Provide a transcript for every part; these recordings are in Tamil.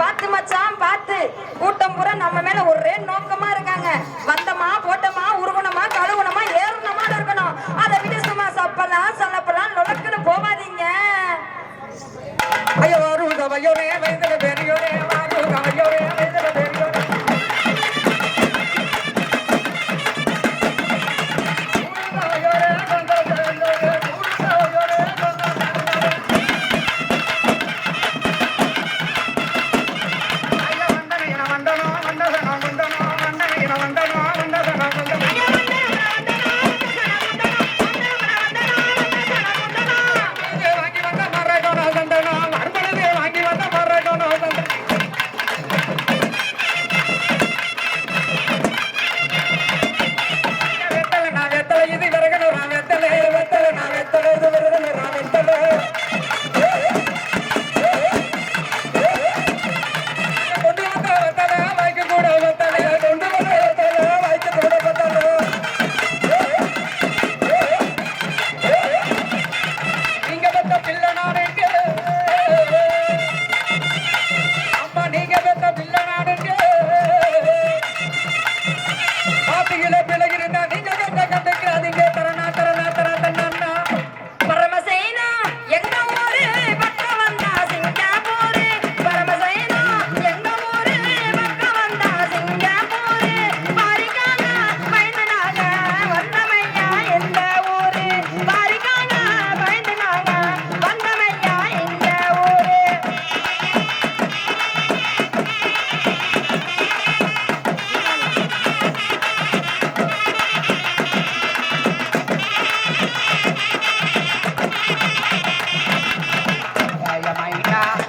பாத்து மச்சான் பாத்து. கூட்டம் பூரா நம்ம மேல ஒரே நோக்கமா இருக்காங்க. வந்தமா போட்டமா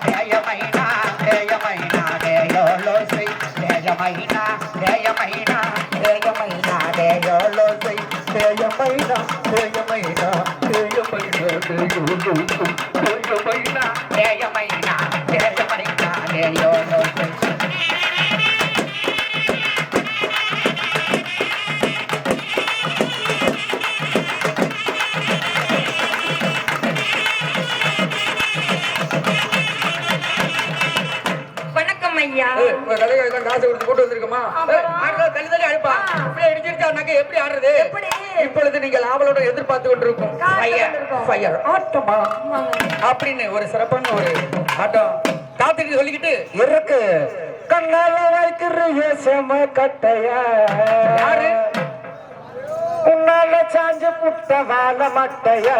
జయమైన జయమైన జయలో శ్రీ జయమైన జయమైన జయమైన జయలో శ్రీ జయమైన జయమైన జయమైన జయమైన జయమైన జయమైన జయలో శ్రీ. காசு கொடுத்து போட்டு வந்திருக்கோமா? தள்ளி தள்ளி அடிப்பா இப்படி இடிச்சிருச்சானாக்க எப்படி ஆடுறது? எப்படி? இப்பொழுது நீங்கள் ஆவலோட எதிர்பார்த்து கொண்டிருக்கும். ஃபயர் ஆட்டமா. அப்படின்னு ஒரு சிறப்பான ஒரு ஆட்டம். காத்துக்கு சொல்லிக்கிட்டு இருக்கு கண்ணால வைக்கிறிய செம கட்டையா. யாரு? உன்னால சாஞ்சு புட்ட வாழ மட்டையா.